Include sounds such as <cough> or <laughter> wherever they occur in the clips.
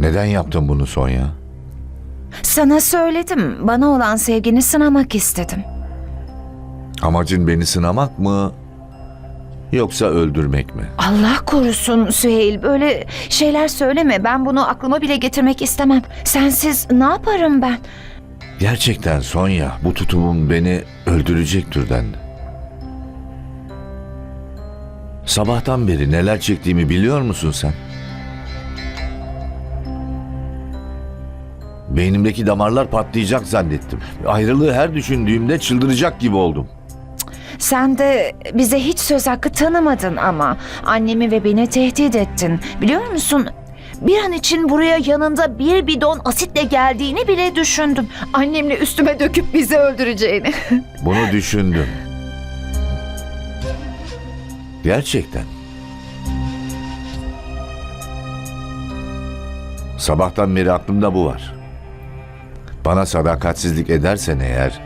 Neden yaptın bunu Sonya? Sana söyledim. Bana olan sevgini sınamak istedim. Amacın beni sınamak mı? Yoksa öldürmek mi? Allah korusun Süheyl. Böyle şeyler söyleme. Ben bunu aklıma bile getirmek istemem. Sensiz ne yaparım ben? Gerçekten Sonya, bu tutumun beni öldürecek türden. Sabahtan beri neler çektiğimi biliyor musun sen? Beynimdeki damarlar patlayacak zannettim. Ayrılığı her düşündüğümde çıldıracak gibi oldum. Sen de bize hiç söz hakkı tanımadın ama annemi ve beni tehdit ettin. Biliyor musun? Bir an için buraya yanında bir bidon asitle geldiğini bile düşündüm. Annemle üstüme döküp bizi öldüreceğini. <laughs> Bunu düşündüm. Gerçekten. Sabahtan beri aklımda bu var. Bana sadakatsizlik edersen eğer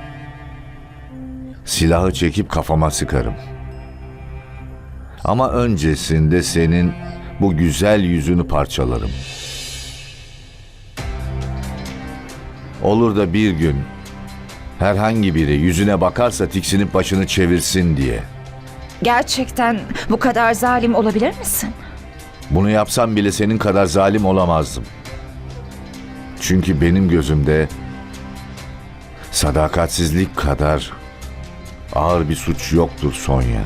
silahı çekip kafama sıkarım. Ama öncesinde senin bu güzel yüzünü parçalarım. Olur da bir gün herhangi biri yüzüne bakarsa tiksinip başını çevirsin diye. Gerçekten bu kadar zalim olabilir misin? Bunu yapsam bile senin kadar zalim olamazdım. Çünkü benim gözümde sadakatsizlik kadar ağır bir suç yoktur Sonya.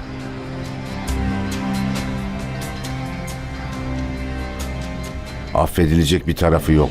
Affedilecek bir tarafı yok.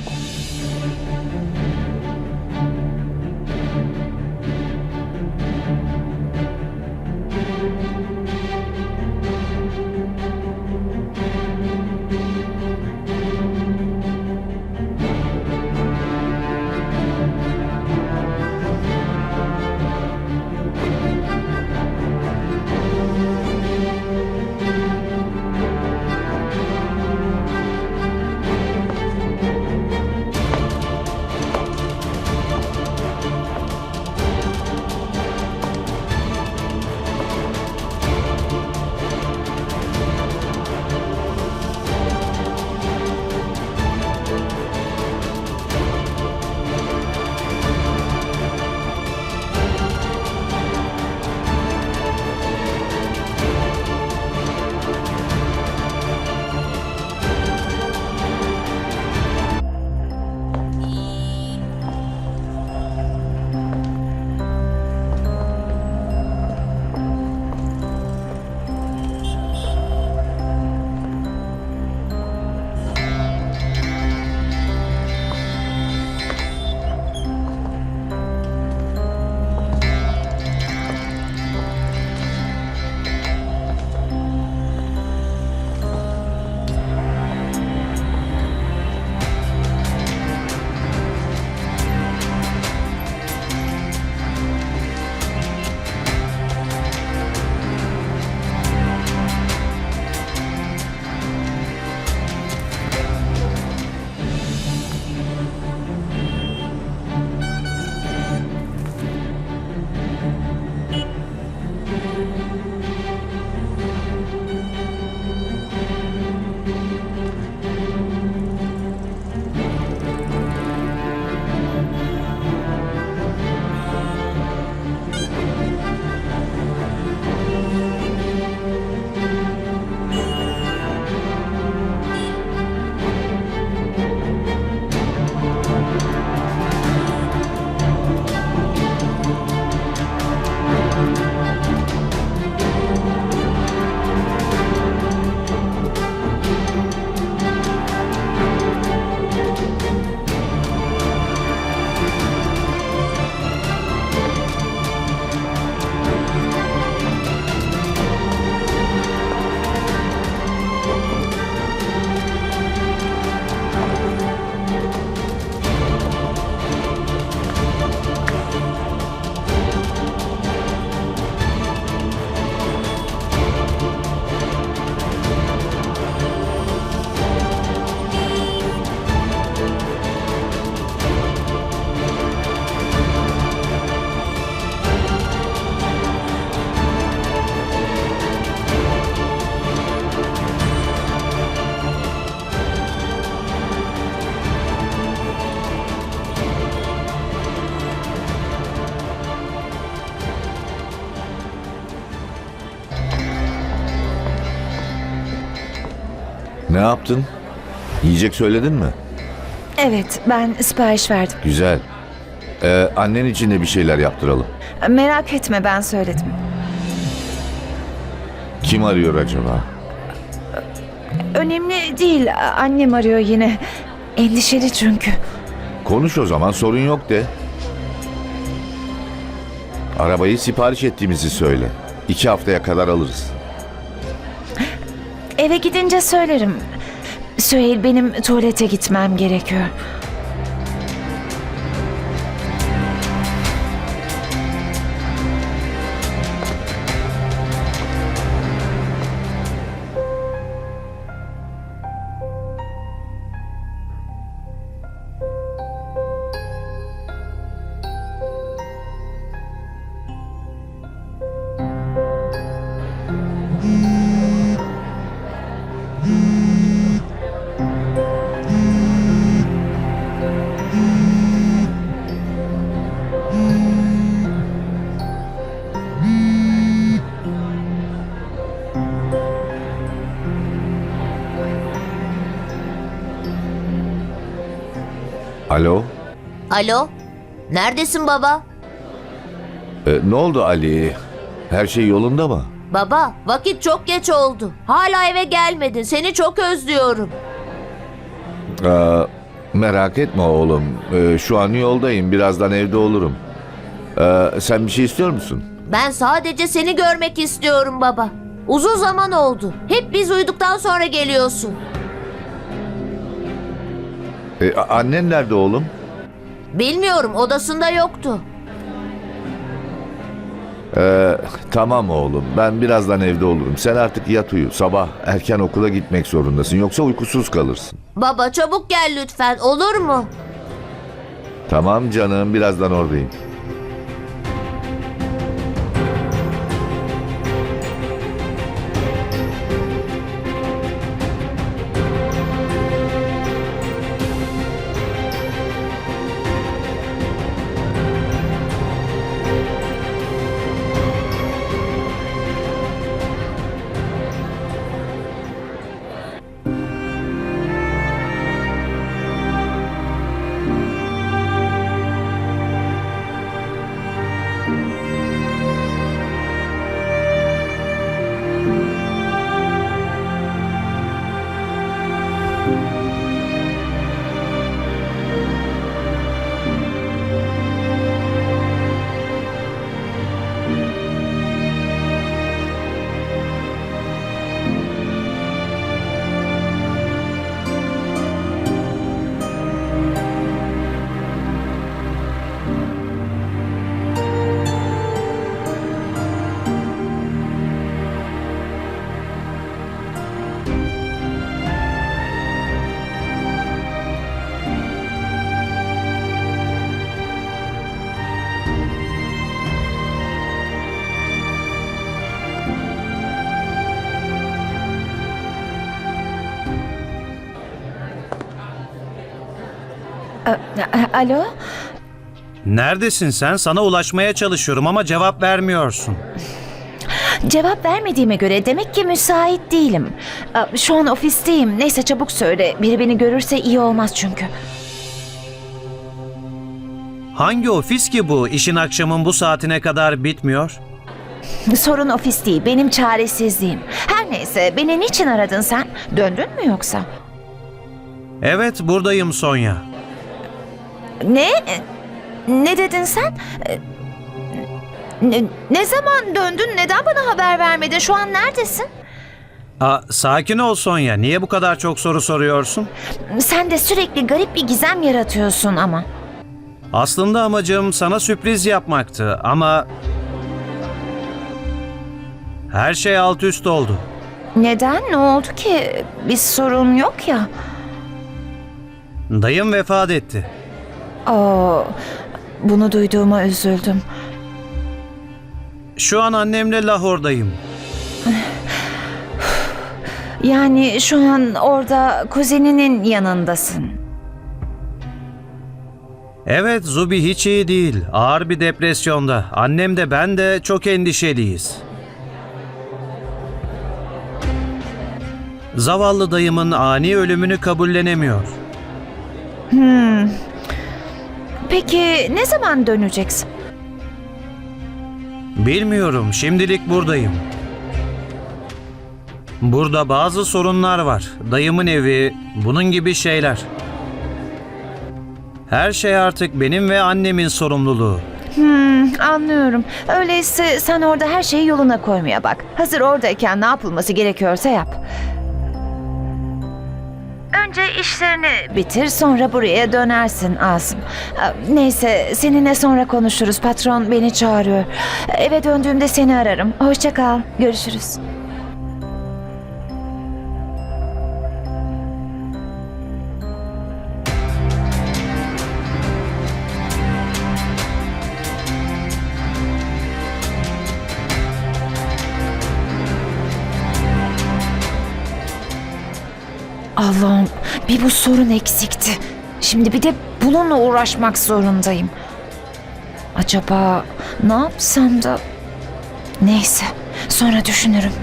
Ne yaptın? Yiyecek söyledin mi? Evet, ben sipariş verdim. Güzel. Ee, annen için de bir şeyler yaptıralım. Merak etme ben söyledim. Kim arıyor acaba? Önemli değil. Annem arıyor yine. Endişeli çünkü. Konuş o zaman sorun yok de. Arabayı sipariş ettiğimizi söyle. İki haftaya kadar alırız. Eve gidince söylerim. Süheyl benim tuvalete gitmem gerekiyor. Alo? Neredesin baba? Ee, ne oldu Ali? Her şey yolunda mı? Baba, vakit çok geç oldu. Hala eve gelmedin. Seni çok özlüyorum. Ee, merak etme oğlum. Ee, şu an yoldayım. Birazdan evde olurum. Ee, sen bir şey istiyor musun? Ben sadece seni görmek istiyorum baba. Uzun zaman oldu. Hep biz uyuduktan sonra geliyorsun. Ee, a- annen nerede oğlum? Bilmiyorum, odasında yoktu. Ee, tamam oğlum. Ben birazdan evde olurum. Sen artık yat uyu. Sabah erken okula gitmek zorundasın. Yoksa uykusuz kalırsın. Baba çabuk gel lütfen, olur mu? Tamam canım. Birazdan oradayım. Alo? Neredesin sen? Sana ulaşmaya çalışıyorum ama cevap vermiyorsun. Cevap vermediğime göre demek ki müsait değilim. Şu an ofisteyim. Neyse çabuk söyle. Biri beni görürse iyi olmaz çünkü. Hangi ofis ki bu? İşin akşamın bu saatine kadar bitmiyor. Sorun ofis değil, benim çaresizliğim. Her neyse, beni niçin aradın sen? Döndün mü yoksa? Evet buradayım Sonya. Ne? Ne dedin sen? Ne, ne zaman döndün? Neden bana haber vermedin? Şu an neredesin? Aa, sakin ol Sonya. Niye bu kadar çok soru soruyorsun? Sen de sürekli garip bir gizem yaratıyorsun ama. Aslında amacım sana sürpriz yapmaktı ama... Her şey alt üst oldu. Neden? Ne oldu ki? Bir sorun yok ya. Dayım vefat etti. Oo, bunu duyduğuma üzüldüm. Şu an annemle Lahor'dayım. Yani şu an orada kuzeninin yanındasın. Evet Zubi hiç iyi değil. Ağır bir depresyonda. Annem de ben de çok endişeliyiz. Zavallı dayımın ani ölümünü kabullenemiyor. Peki ne zaman döneceksin? Bilmiyorum, şimdilik buradayım. Burada bazı sorunlar var. Dayımın evi, bunun gibi şeyler. Her şey artık benim ve annemin sorumluluğu. Hmm, anlıyorum. Öyleyse sen orada her şeyi yoluna koymaya bak. Hazır oradayken ne yapılması gerekiyorsa yap. Önce işlerini bitir sonra buraya dönersin Asım. Ee, Neyse seninle sonra konuşuruz. Patron beni çağırıyor. Eve döndüğümde seni ararım. Hoşça kal. Görüşürüz. Allah'ım bir bu sorun eksikti. Şimdi bir de bununla uğraşmak zorundayım. Acaba ne yapsam da... Neyse sonra düşünürüm.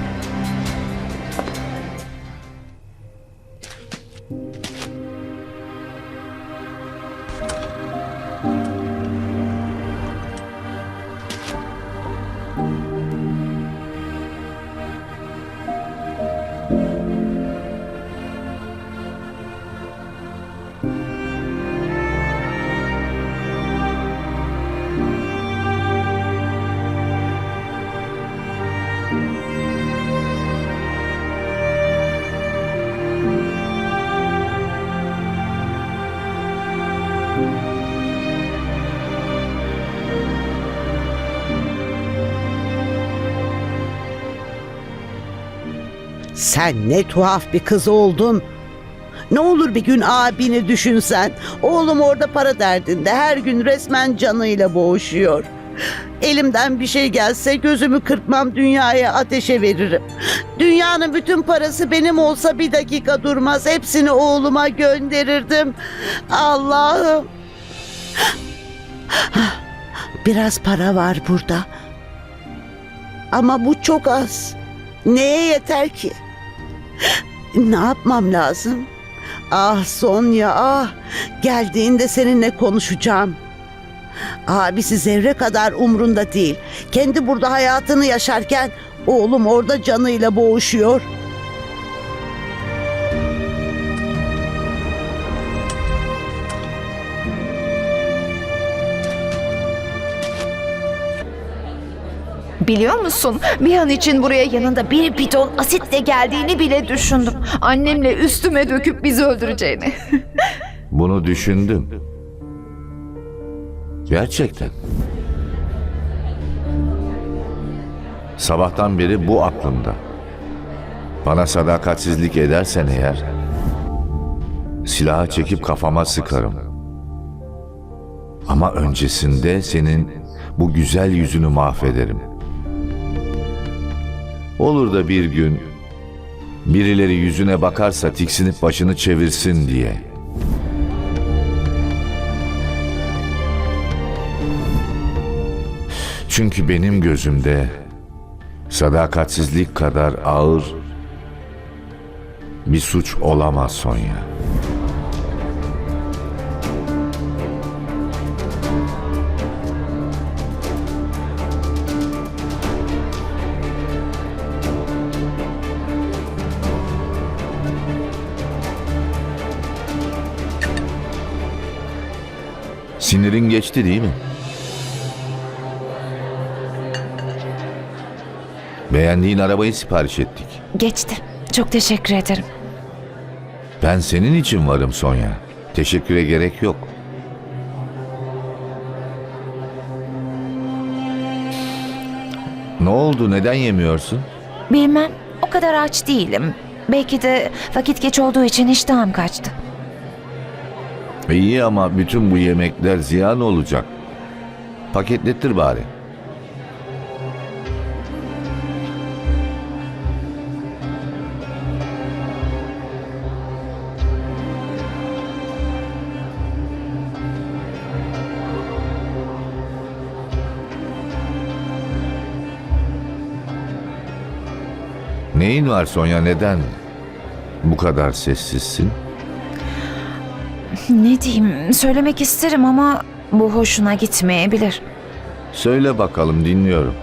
Sen ne tuhaf bir kız oldun. Ne olur bir gün abini düşünsen. Oğlum orada para derdinde her gün resmen canıyla boğuşuyor. Elimden bir şey gelse gözümü kırpmam dünyaya ateşe veririm. Dünyanın bütün parası benim olsa bir dakika durmaz. Hepsini oğluma gönderirdim. Allah'ım. Biraz para var burada. Ama bu çok az. Neye yeter ki? Ne yapmam lazım? Ah Sonya ah. Geldiğinde seninle konuşacağım. Abisi zerre kadar umrunda değil. Kendi burada hayatını yaşarken oğlum orada canıyla boğuşuyor. Biliyor musun? Bir an için buraya yanında bir bidon asitle geldiğini bile düşündüm. Annemle üstüme döküp bizi öldüreceğini. <laughs> Bunu düşündüm. Gerçekten. Sabahtan beri bu aklımda. Bana sadakatsizlik edersen eğer silahı çekip kafama sıkarım. Ama öncesinde senin bu güzel yüzünü mahvederim. Olur da bir gün birileri yüzüne bakarsa tiksinip başını çevirsin diye. Çünkü benim gözümde sadakatsizlik kadar ağır bir suç olamaz Sonya. Sinirin geçti değil mi? Beğendiğin arabayı sipariş ettik. Geçti. Çok teşekkür ederim. Ben senin için varım Sonya. Teşekküre gerek yok. Ne oldu? Neden yemiyorsun? Bilmem. O kadar aç değilim. Belki de vakit geç olduğu için iştahım kaçtı. İyi ama bütün bu yemekler ziyan olacak. Paketlettir bari. Neyin var Sonya neden? bu kadar sessizsin? Ne diyeyim söylemek isterim ama bu hoşuna gitmeyebilir. Söyle bakalım dinliyorum.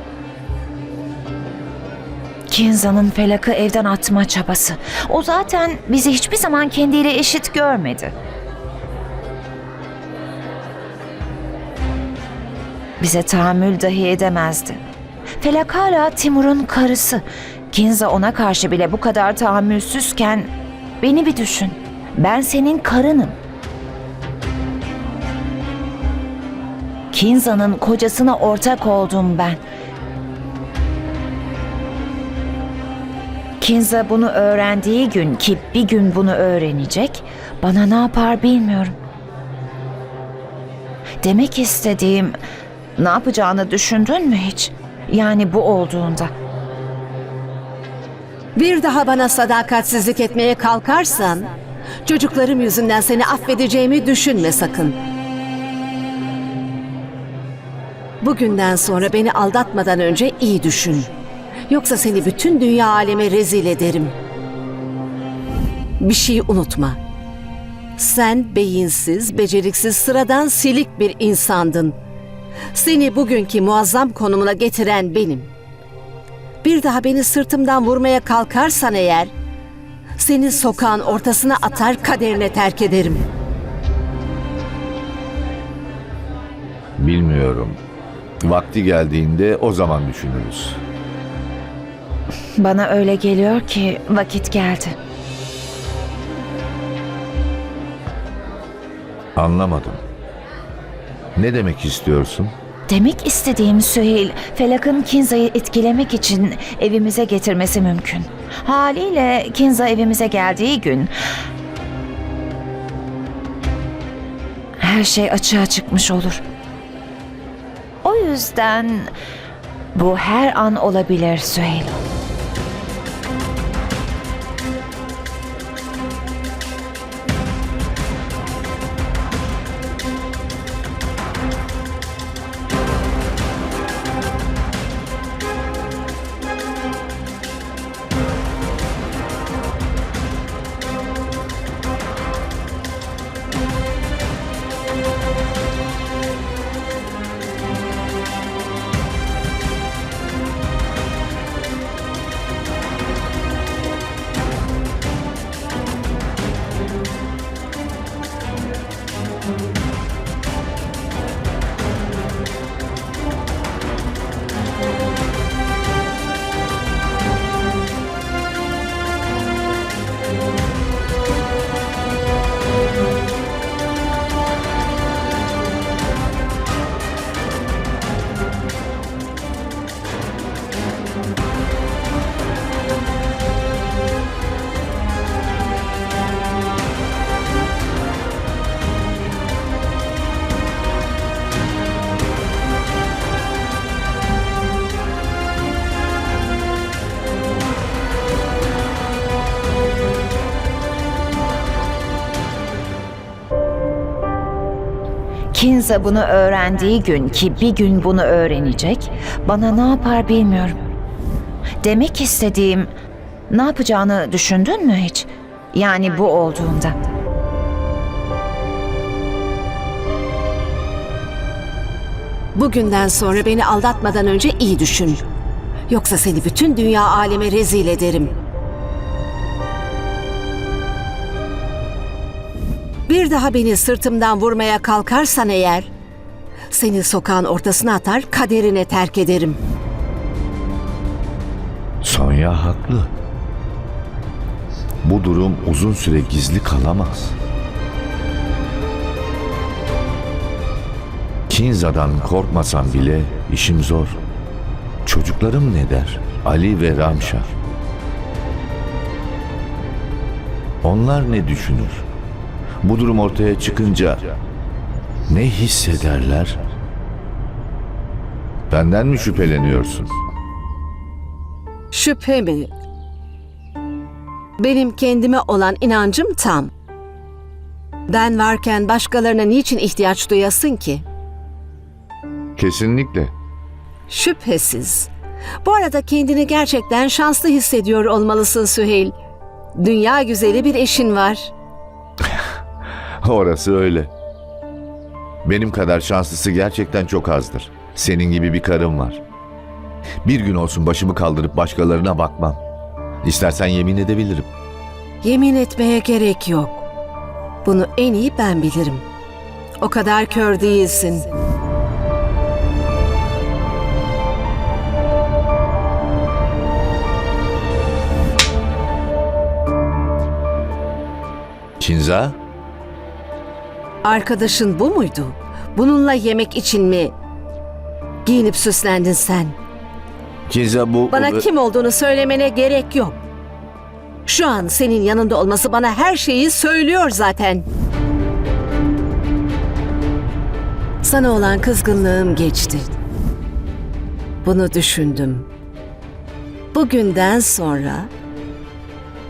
Kinza'nın felakı evden atma çabası. O zaten bizi hiçbir zaman kendiyle eşit görmedi. Bize tahammül dahi edemezdi. Felak hala Timur'un karısı. Kinza ona karşı bile bu kadar tahammülsüzken beni bir düşün. Ben senin karınım. Kinza'nın kocasına ortak oldum ben. Kinza bunu öğrendiği gün ki bir gün bunu öğrenecek, bana ne yapar bilmiyorum. Demek istediğim, ne yapacağını düşündün mü hiç? Yani bu olduğunda. Bir daha bana sadakatsizlik etmeye kalkarsan, çocuklarım yüzünden seni affedeceğimi düşünme sakın. Bugünden sonra beni aldatmadan önce iyi düşün. Yoksa seni bütün dünya aleme rezil ederim. Bir şey unutma. Sen beyinsiz, beceriksiz, sıradan silik bir insandın. Seni bugünkü muazzam konumuna getiren benim. Bir daha beni sırtımdan vurmaya kalkarsan eğer, seni sokağın ortasına atar kaderine terk ederim. Bilmiyorum. Vakti geldiğinde o zaman düşünürüz. Bana öyle geliyor ki vakit geldi. Anlamadım. Ne demek istiyorsun? Demek istediğim Süheyl, Felak'ın Kinza'yı etkilemek için evimize getirmesi mümkün. Haliyle Kinza evimize geldiği gün... Her şey açığa çıkmış olur. Yüzden bu her an olabilir Süheyl. Kinza bunu öğrendiği gün ki bir gün bunu öğrenecek, bana ne yapar bilmiyorum. Demek istediğim, ne yapacağını düşündün mü hiç? Yani bu olduğunda. Bugünden sonra beni aldatmadan önce iyi düşün. Yoksa seni bütün dünya aleme rezil ederim. Bir daha beni sırtımdan vurmaya kalkarsan eğer, seni sokağın ortasına atar kaderine terk ederim. Sonya haklı. Bu durum uzun süre gizli kalamaz. Kinza'dan korkmasam bile işim zor. Çocuklarım ne der? Ali ve Ramşa. Onlar ne düşünür? Bu durum ortaya çıkınca ne hissederler? Benden mi şüpheleniyorsun? Şüphe mi? Benim kendime olan inancım tam. Ben varken başkalarına niçin ihtiyaç duyasın ki? Kesinlikle. Şüphesiz. Bu arada kendini gerçekten şanslı hissediyor olmalısın Süheyl. Dünya güzeli bir eşin var. <laughs> Orası öyle. Benim kadar şanslısı gerçekten çok azdır. Senin gibi bir karım var. Bir gün olsun başımı kaldırıp başkalarına bakmam. İstersen yemin edebilirim. Yemin etmeye gerek yok. Bunu en iyi ben bilirim. O kadar kör değilsin. Kinza, Arkadaşın bu muydu? Bununla yemek için mi giyinip süslendin sen? Kinza bu... Bana kim olduğunu söylemene gerek yok. Şu an senin yanında olması bana her şeyi söylüyor zaten. Sana olan kızgınlığım geçti. Bunu düşündüm. Bugünden sonra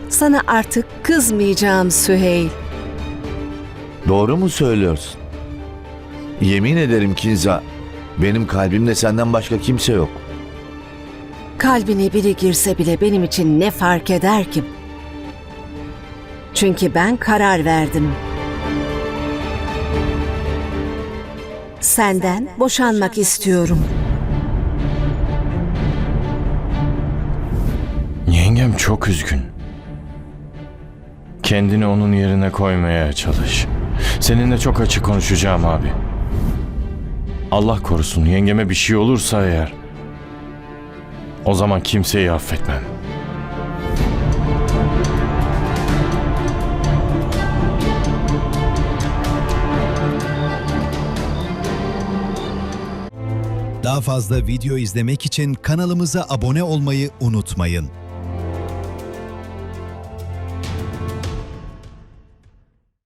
sana artık kızmayacağım Süheyl. Doğru mu söylüyorsun? Yemin ederim Kinza, benim kalbimde senden başka kimse yok. Kalbine biri girse bile benim için ne fark eder ki? Çünkü ben karar verdim. Senden boşanmak istiyorum. Yengem çok üzgün. Kendini onun yerine koymaya çalış. Seninle çok açık konuşacağım abi. Allah korusun yengeme bir şey olursa eğer. O zaman kimseyi affetmem. Daha fazla video izlemek için kanalımıza abone olmayı unutmayın.